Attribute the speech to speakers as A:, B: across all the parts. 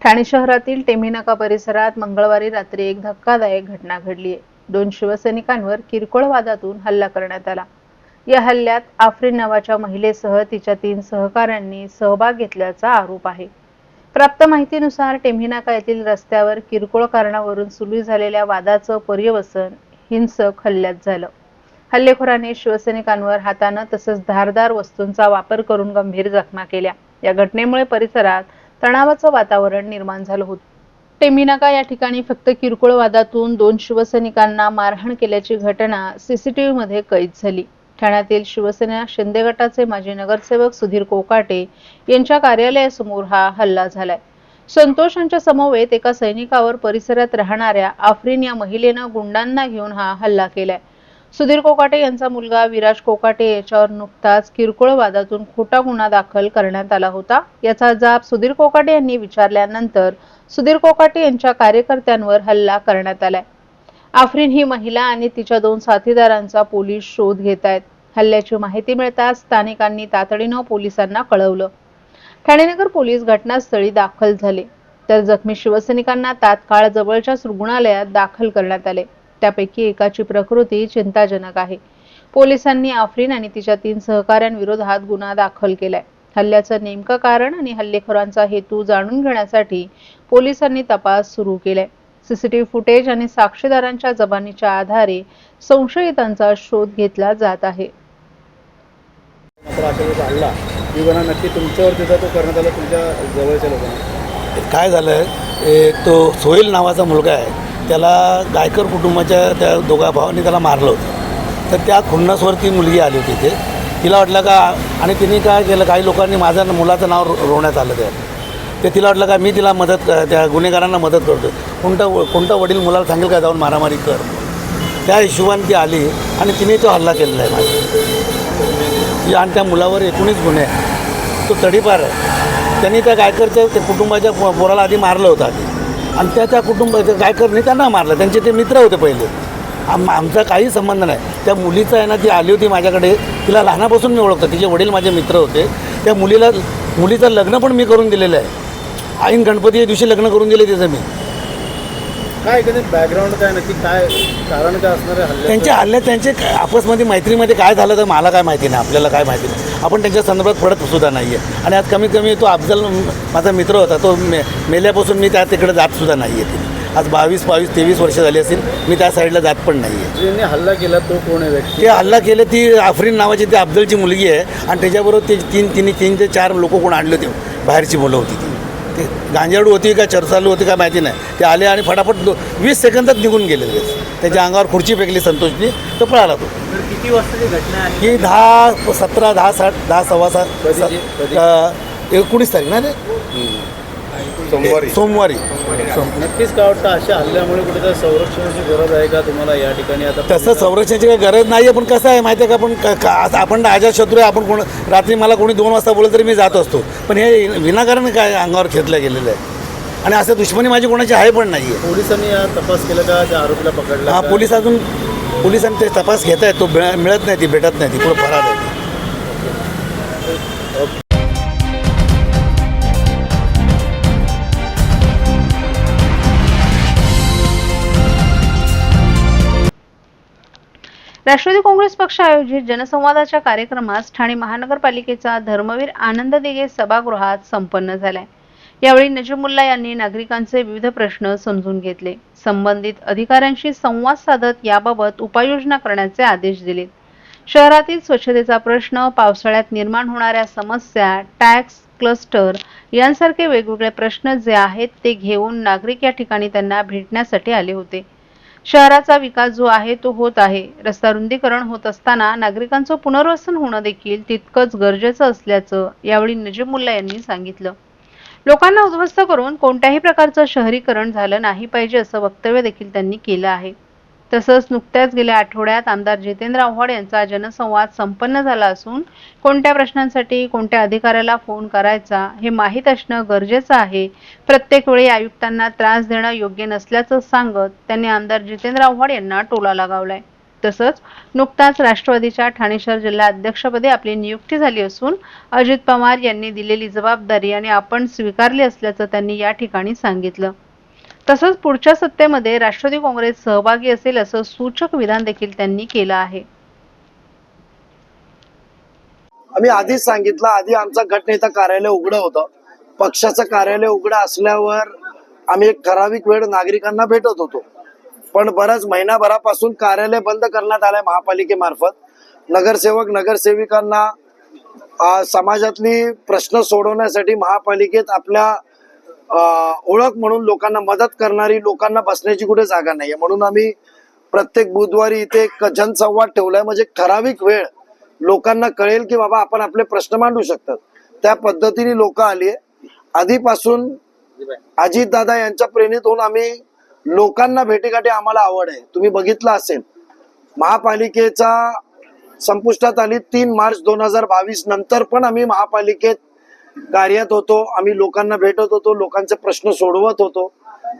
A: ठाणे शहरातील टेमीनाका परिसरात मंगळवारी रात्री एक धक्कादायक घटना घडली. आहे दोन शिवसैनिकांवर किरकोळ वादातून हल्ला करण्यात आला. या हल्ल्यात आफ्रिन नावाच्या महिलेसह तिच्या तीन सहकाऱ्यांनी सहभाग घेतल्याचा आरोप आहे. प्राप्त माहितीनुसार टेम्हिनाका येथील रस्त्यावर किरकोळ कारणावरून सुरू झालेल्या वादाचं पर्यवसन हिंसक हल्ल्यात झालं. हल्लेखोराने शिवसैनिकांवर हातानं तसंच धारदार वस्तूंचा वापर करून गंभीर जखमा केल्या. या घटनेमुळे परिसरात तणावाचं वातावरण निर्माण झालं होतं. टेमिनाका या ठिकाणी फक्त किरकोळ वादातून दोन शिवसैनिकांना मारहाण केल्याची घटना सीसीटीव्ही मध्ये कैद झाली. ठाण्यातील शिवसेना शिंदे गटाचे माजी नगरसेवक सुधीर कोकाटे यांच्या कार्यालयासमोर हा हल्ला झालाय. संतोष यांच्या समवेत एका सैनिकावर परिसरात राहणाऱ्या आफरीन या महिलेनं गुंडांना घेऊन हा हल्ला केलाय. सुधीर कोकाटे यांचा मुलगा विराज कोकाटे याच्यावर नुकताच किरकोळ वादातून खोटा गुन्हा दाखल करण्यात आला होता. याचा जाब सुधीर कोकाटे यांनी विचारल्यानंतर सुधीर कोकाटे यांच्या कार्यकर्त्यांवर हल्ला करण्यात आलाय. आफ्रिन ही महिला आणि तिच्या दोन साथीदारांचा पोलीस शोध घेत आहेत. हल्ल्याची माहिती मिळताच स्थानिकांनी तातडीनं पोलिसांना कळवलं. ठाणेनगर पोलीस घटनास्थळी दाखल झाले. तर जखमी शिवसैनिकांना तात्काळ जवळच्याच रुग्णालयात दाखल करण्यात आले. त्यापैकी एकाची प्रकृती चिंताजनक आहे. पोलिसांनी आफ्रिन आणि तिच्या तीन सहकाऱ्यांविरोधात गुन्हा दाखल केलाय. हल्ल्याचं नेमकं कारण आणि हल्लेखोरांचा हेतू जाणून घेण्यासाठी पोलिसांनी तपास सुरू केलाय. सीसीटीव्ही फुटेज आणि साक्षीदारांच्या जबानीच्या आधारे संशयितांचा शोध घेतला जात आहे.
B: नक्की तुमच्यावर तो करण्यात आला तुमच्या जवळच्या लोकांना
C: काय झालं तो सोहेल नावाचा मुलगा आहे. त्याला गायकर कुटुंबाच्या त्या दोघा भावांनी त्याला मारलं होतं. तर त्या खुन्नसवरती मुलगी आली होती ते तिला वाटलं का आणि तिने काय केलं काही लोकांनी माझं मुलाचं नाव रोवण्यात आलं त्या. ते तिला वाटलं का मी तिला मदत त्या गुन्हेगारांना मदत करतो कोणता कोणता वडील मुलाला सांगेल का जाऊन मारामारी कर? त्या हिशोबाने ती आली आणि तिने तो हल्ला केलेला आहे माझ्या आणि त्या मुलावर एकूणच गुन्हे आहेत. तो तडीपार आहे. त्यांनी त्या गायकरच्या त्या कुटुंबाच्या पो- पोराला आधी मारलं होतं आधी. आणि त्या त्या कुटुंबाच्या गायकरने त्यांना मारलं. त्यांचे ते मित्र होते पहिले. आम आमचा काही संबंध नाही. त्या मुलीचा आहे ना ती आली होती माझ्याकडे. तिला लहानापासून मी ओळखतो. तिचे वडील माझे मित्र होते. त्या मुलीला मुलीचं लग्न पण मी करून दिलेलं आहे. आईन गणपती दिवशी लग्न करून दिले तिचं मी.
B: काय कधी बॅकग्राऊंड काय नक्की काय कारण काय असणार आहे?
C: त्यांच्या हल्ल्यात त्यांचे काय- आपसमध्ये मैत्रीमध्ये काय झालं तर मला काय माहिती नाही आपल्याला काय माहिती नाही. आपण त्यांच्या संदर्भात पडत सुद्धा नाही आहे आणि आज कमीत कमी तो अफजल माझा मित्र होता तो मे मेल्यापासून मी त्या तिकडे जात सुद्धा नाही आहे आज बावीस बावीस तेवीस वर्ष झाली असतील मी त्या साईडला जात पण नाही आहे
B: ज्यांनी हल्ला केला तो कोण आहे व्यक्ती?
C: ते हल्ला केले ती आफरीन नावाची ती अफजलची मुलगी आहे. आणि त्याच्याबरोबर ते तीन तिने तीन ते चार लोक कोण आणले होते? बाहेरची मुलं होती ती. ते गांजाडू होती का चरचालू होती का माहिती नाही. ते आले आणि फटाफट दो वीस सेकंदात निघून गेले लगेच. त्याच्या अंगावर खुर्ची फेकली संतोषनी तो पळाला तो.
B: किती वाजताची घटना आहे?
C: ही दहा सतरा दहा साठ दहा सव्वा सात एकोणीस तारीख ना रे
B: सोमवारी.
C: सोमवारी.
B: नक्कीच काय वाटतं अशा हल्ल्यामुळे कुठेतरी संरक्षणाची गरज आहे का तुम्हाला या ठिकाणी? आता
C: तसं संरक्षणाची काही गरज नाही आहे पण कसं आहे माहिती आहे का आपण आपण अजात शत्रू आहे आपण कोण रात्री मला कोणी दोन वाजता बोललं तरी मी जात असतो. पण हे विनाकारण काय अंगावर खेचलं गेलेलं आहे. आणि असं दुश्मनी माझी कोणाची आहे पण नाही आहे
B: पोलिसांनी या तपास केला का? त्या आरोपीला पकडला
C: हा
B: का?
C: पोलीस अजून पोलिसांनी ते तपास घेत आहेत तो मिळ- मिळत नाही ती भेटत नाही ती पुढे फरार आहे.
A: राष्ट्रवादी काँग्रेस पक्ष आयोजित जनसंवादाच्या कार्यक्रमास ठाणे महानगरपालिकेचा धर्मवीर आनंद दिघे सभागृहात संपन्न झालाय. यावेळी नजीमुल्ला यांनी नागरिकांचे विविध प्रश्न समजून घेतले. संबंधित अधिकाऱ्यांशी संवाद साधत याबाबत उपाययोजना करण्याचे आदेश दिले. शहरातील स्वच्छतेचा प्रश्न पावसाळ्यात निर्माण होणाऱ्या समस्या टॅक्स क्लस्टर यांसारखे वेगवेगळे प्रश्न जे आहेत ते घेऊन नागरिक या ठिकाणी त्यांना भेटण्यासाठी आले होते. शहराचा विकास जो आहे तो होत आहे. रस्ता रुंदीकरण होत असताना नागरिकांचं पुनर्वसन होणं देखील तितकंच गरजेचं असल्याचं यावेळी नजीमुल्ला यांनी सांगितलं. लोकांना उद्ध्वस्त करून कोणत्याही प्रकारचं शहरीकरण झालं नाही पाहिजे असं वक्तव्य देखील त्यांनी केलं आहे. तसंच नुकत्याच गेल्या आठवड्यात आमदार जितेंद्र आव्हाड यांचा जनसंवाद संपन्न झाला असून कोणत्या प्रश्नांसाठी कोणत्या अधिकाऱ्याला फोन करायचा हे माहीत असणं गरजेचं आहे. प्रत्येक वेळी आयुक्तांना त्रास देणं योग्य नसल्याचं सांगत त्यांनी आमदार जितेंद्र आव्हाड यांना टोला लगावलाय. तसंच नुकताच राष्ट्रवादीच्या ठाणे शहर जिल्हा अध्यक्षपदी आपली नियुक्ती झाली असून अजित पवार यांनी दिलेली जबाबदारी आणि आपण स्वीकारली असल्याचं त्यांनी या ठिकाणी सांगितलं. तसंच पुढच्या सत्तेमध्ये राष्ट्रवादी काँग्रेस सहभागी असेल असं सूचक विधान देखील त्यांनी केलं आहे.
D: आम्ही आधीच सांगितलं आधी आमचा गटनेता कार्यालय उघडं होतं. पक्षाचं कार्यालय उघडं असल्यावर आम्ही एक ठराविक वेळ नागरिकांना भेटत होतो. पण बराच महिनाभरापासून कार्यालय बंद करण्यात आलंय महापालिकेमार्फत. नगरसेवक नगरसेविकांना समाजातली प्रश्न सोडवण्यासाठी महापालिकेत आपल्या ओळख म्हणून लोकांना मदत करणारी लोकांना बसण्याची कुठे जागा नाहीये. म्हणून आम्ही प्रत्येक बुधवारी इथे एक जनसंवाद ठेवलाय. म्हणजे ठराविक वेळ लोकांना कळेल की बाबा आपण आपले प्रश्न मांडू शकतात. त्या पद्धतीने लोक आली आधीपासून अजितदादा यांच्या प्रेरित होऊन आम्ही लोकांना भेटीगाठी आम्हाला आवड आहे. तुम्ही बघितलं असेल. महापालिकेचा संपुष्टात आली तीन मार्च दोन हजार बावीस नंतर पण आम्ही महापालिकेत कार्यात होतो आम्ही लोकांना भेटत होतो लोकांचे प्रश्न सोडवत होतो.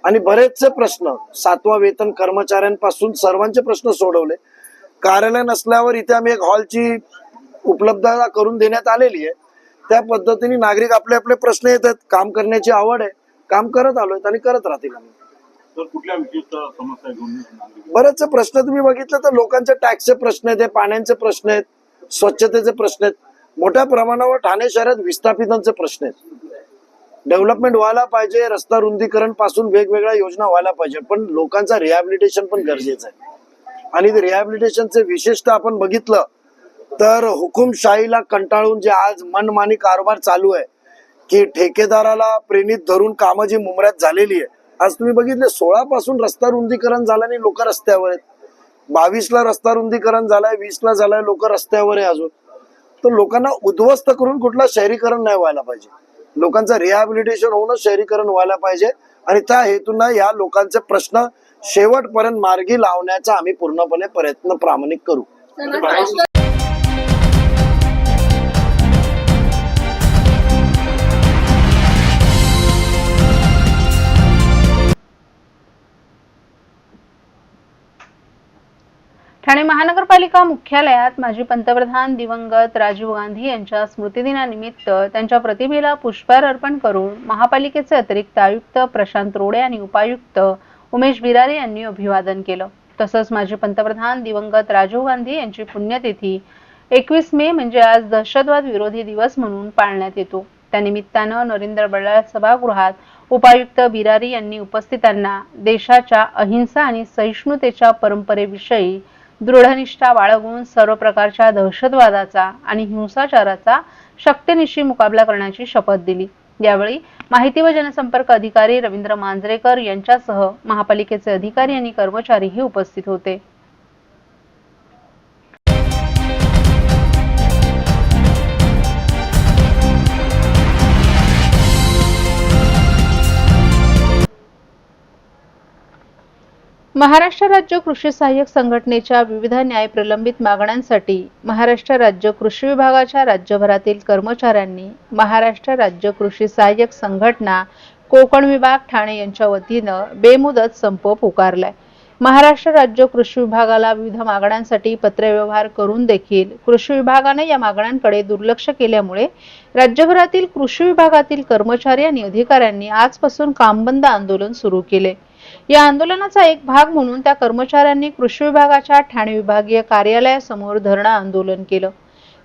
D: आणि बरेचसे प्रश्न सातवा वेतन कर्मचाऱ्यांपासून सर्वांचे प्रश्न सोडवले. कार्यालय नसल्यावर इथे आम्ही एक हॉलची उपलब्धता करून देण्यात आलेली आहे. त्या पद्धतीने नागरिक आपले आपले प्रश्न येतात. काम करण्याची आवड आहे. काम करत आलोय आणि करत राहतील आम्ही. बरेचसे प्रश्न तुम्ही बघितलं तर लोकांचे टॅक्सचे प्रश्न आहेत पाण्याचे प्रश्न आहेत स्वच्छतेचे प्रश्न आहेत. मोठ्या प्रमाणावर ठाणे शहरात विस्थापितांचे प्रश्न आहेत. डेव्हलपमेंट व्हायला पाहिजे रस्ता रुंदीकरणपासून वेगवेगळ्या योजना व्हायला पाहिजे पण लोकांचा रिहॅबिलिटेशन पण गरजेचं आहे. आणि ते रिहॅबिलिटेशनचे विशेषतः आपण बघितलं तर हुकुमशाहीला कंटाळून जे आज मनमानी कारभार चालू आहे की ठेकेदाराला प्रेरित धरून कामं जी मुंबऱ्यात झालेली आहे. आज तुम्ही बघितले सोळा पासून रस्ता रुंदीकरण झाल्याने लोक रस्त्यावर आहेत. बावीसला रस्ता रुंदीकरण झालंय वीसला झालाय झालंय लोक रस्त्यावर आहे अजून. तर लोकांना उद्ध्वस्त करून कुठलं शहरीकरण नाही व्हायला पाहिजे. लोकांचं रिहॅबिलिटेशन होणं शहरीकरण व्हायला पाहिजे. आणि त्या हेतून या लोकांचे प्रश्न शेवटपर्यंत मार्गी लावण्याचा आम्ही पूर्णपणे प्रयत्न प्रामाणिक करू.
A: ठाणे महानगरपालिका मुख्यालयात माजी पंतप्रधान दिवंगत राजीव गांधी यांच्या स्मृतिदिनानिमित्त त्यांच्या प्रतिमेला पुष्पहार अर्पण करून महापालिकेचे अतिरिक्त आयुक्त प्रशांत रोडे आणि उपायुक्त उमेश बिरारे यांनी अभिवादन केलं. तसंच माजी पंतप्रधान दिवंगत राजीव गांधी यांची पुण्यतिथी एकवीस मे म्हणजे आज दहशतवाद विरोधी दिवस म्हणून पाळण्यात येतो. त्यानिमित्तानं नरेंद्र बळ्ळार सभागृहात उपायुक्त बिरारी यांनी उपस्थितांना देशाच्या अहिंसा आणि सहिष्णुतेच्या परंपरेविषयी दृढनिष्ठा बाळगून सर्व प्रकारच्या दहशतवादाचा आणि हिंसाचाराचा शक्तीनिशी मुकाबला करण्याची शपथ दिली. यावेळी माहिती व जनसंपर्क अधिकारी रवींद्र मांजरेकर यांच्यासह महापालिकेचे अधिकारी आणि कर्मचारीही उपस्थित होते. महाराष्ट्र राज्य कृषी सहाय्यक संघटनेच्या विविध न्याय प्रलंबित मागण्यांसाठी महाराष्ट्र राज्य कृषी विभागाच्या राज्यभरातील कर्मचाऱ्यांनी महाराष्ट्र राज्य कृषी सहाय्यक संघटना कोकण विभाग ठाणे यांच्या वतीनं बेमुदत संप पुकारलाय. महाराष्ट्र राज्य कृषी विभागाला विविध मागण्यांसाठी पत्रव्यवहार करून देखील कृषी विभागाने या मागण्यांकडे दुर्लक्ष केल्यामुळे राज्यभरातील कृषी विभागातील कर्मचारी आणि अधिकाऱ्यांनी आजपासून कामबंद आंदोलन सुरू केले या आंदोलनाचा एक भाग म्हणून त्या कर्मचाऱ्यांनी कृषी विभागाच्या ठाणे विभागीय कार्यालयासमोर धरणं आंदोलन केलं.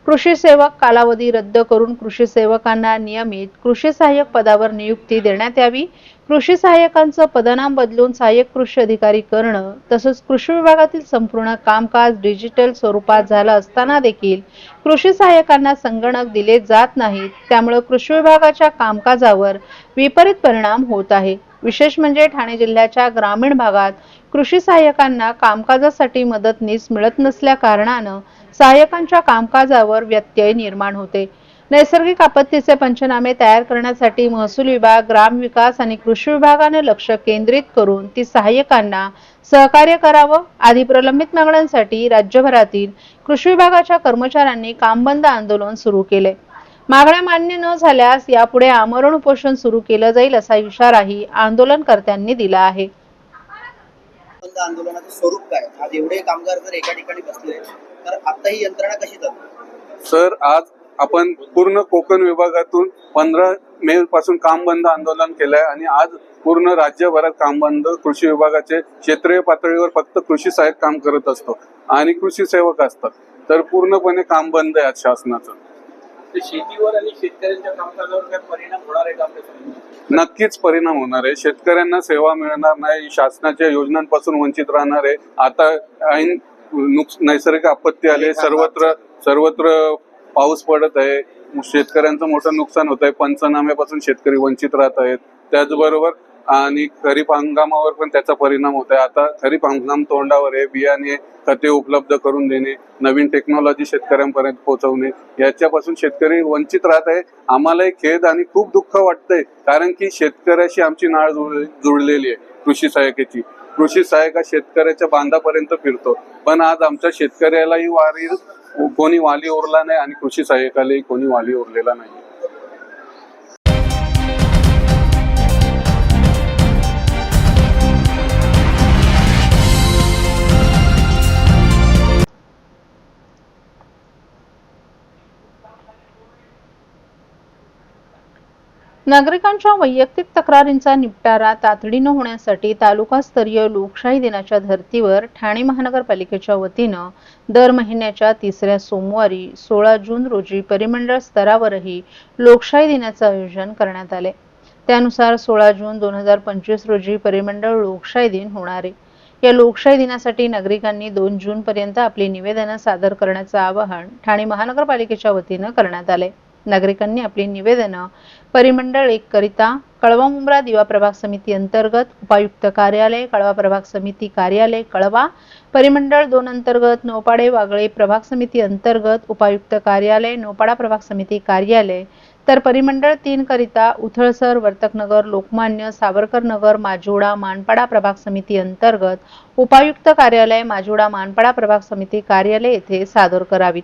A: कृषी सेवक कालावधी रद्द करून कृषी सेवकांना नियमित कृषी सहाय्यक पदावर नियुक्ती देण्यात यावी. कृषी सहाय्यकांचं पदनाम बदलून सहाय्यक कृषी अधिकारी करणं तसंच कृषी विभागातील संपूर्ण कामकाज डिजिटल स्वरूपात झालं असताना देखील कृषी सहाय्यकांना संगणक दिले जात नाहीत. त्यामुळे कृषी विभागाच्या कामकाजावर विपरीत परिणाम होत आहे. विशेष म्हणजे ठाणे जिल्ह्याच्या ग्रामीण भागात कृषी सहाय्यकांना कामकाजासाठी मदतनीस मिळत नसल्या कारणानं सहाय्यकांच्या कामकाजावर व्यत्यय निर्माण होते. नैसर्गिक आपत्तीचे पंचनामे तयार करण्यासाठी महसूल विभाग ग्रामविकास आणि कृषी विभागाने लक्ष केंद्रित करून ती सहाय्यकांना सहकार्य करावं आदी प्रलंबित मागण्यांसाठी राज्यभरातील कृषी विभागाच्या कर्मचाऱ्यांनी कामबंद आंदोलन सुरू केले. मागण्या मान्य न झाल्यास यापुढे आमरण उपोषण सुरू केलं जाईल असा इशाराही आंदोलनकर्त्यांनी दिला आहे.
E: बंद आंदोलनाचं स्वरूप काय? आज एवढे कामगार जर एका ठिकाणी बसले तर आता ही यंत्रणा कशी चालते
F: सर आज आपण पूर्ण कोकण विभागातून पंधरा मे पासून काम बंद आंदोलन केलंय आणि आज पूर्ण राज्यभरात काम बंद. कृषी विभागाचे क्षेत्रीय पातळीवर फक्त कृषी सहाय्यक काम करत असतो आणि कृषी सेवक असतात. तर पूर्णपणे काम बंद आहे आज शासनाचं.
G: शेतीवर आणि शेतकऱ्यांच्या कामकाजावर काय परिणाम होणार आहे का आपल्या समाजावर?
F: नक्कीच परिणाम होणार आहे. शेतकऱ्यांना सेवा मिळणार नाही शासनाच्या योजनांपासून वंचित राहणार आहे. आता ऐन नैसर्गिक आपत्ती आले सर्वत्र सर्वत्र पाऊस पडत आहे. शेतकऱ्यांचं मोठं नुकसान होत आहे. पंचनाम्यापासून शेतकरी वंचित राहत आहेत. त्याचबरोबर आणि खरीप हंगामावर पण त्याचा परिणाम होत आहे आता खरीप हंगाम तोंडावर आहे. बियाणे खते उपलब्ध करून देणे नवीन टेक्नॉलॉजी शेतकऱ्यांपर्यंत पोहोचवणे याच्यापासून शेतकरी वंचित राहत आहे. आम्हालाही खेद आणि खूप दुःख वाटतंय कारण की शेतकऱ्याशी आमची नाळ जुळ- जुळलेली आहे कृषी सहाय्यकेची. कृषी सहाय्यक शेतकऱ्याच्या बांधापर्यंत फिरतो. पण आज आमच्या शेतकऱ्यालाही वारी कोणी वाली उरला नाही आणि कृषी सहाय्यकालाही कोणी वाली उरलेला नाही
A: नागरिकांच्या वैयक्तिक तक्रारींचा निपटारा तातडीनं होण्यासाठी तालुकास्तरीय लोकशाही दिनाच्या धर्तीवर ठाणे महानगरपालिकेच्या वतीनं दर महिन्याच्या तिसऱ्या सोमवारी सोळा जून रोजी परिमंडळ स्तरावरही लोकशाही दिनाचं आयोजन करण्यात आले. त्यानुसार सोळा जून दोन हजार पंचवीस रोजी परिमंडळ लोकशाही दिन होणार आहे. या लोकशाही दिनासाठी नागरिकांनी दोन जूनपर्यंत आपली निवेदनं सादर करण्याचं आवाहन ठाणे महानगरपालिकेच्या वतीनं करण्यात आले नागरिकांनी आपली निवेदनं परिमंडळ एक करिता कळवा मुंब्रा दिवा प्रभाग समिती अंतर्गत उपायुक्त कार्यालय कळवा प्रभाग समिती कार्यालय कळवा परिमंडळ दोन अंतर्गत नोपाडे वागळे प्रभाग समिती अंतर्गत उपायुक्त कार्यालय नोपाडा प्रभाग समिती कार्यालय तर परिमंडळ तीन करिता उथळसर वर्तकनगर लोकमान्य सावरकर नगर माजोडा मानपाडा प्रभाग समिती अंतर्गत उपायुक्त कार्यालय माजोडा मानपाडा प्रभाग समिती कार्यालय येथे सादर करावीत.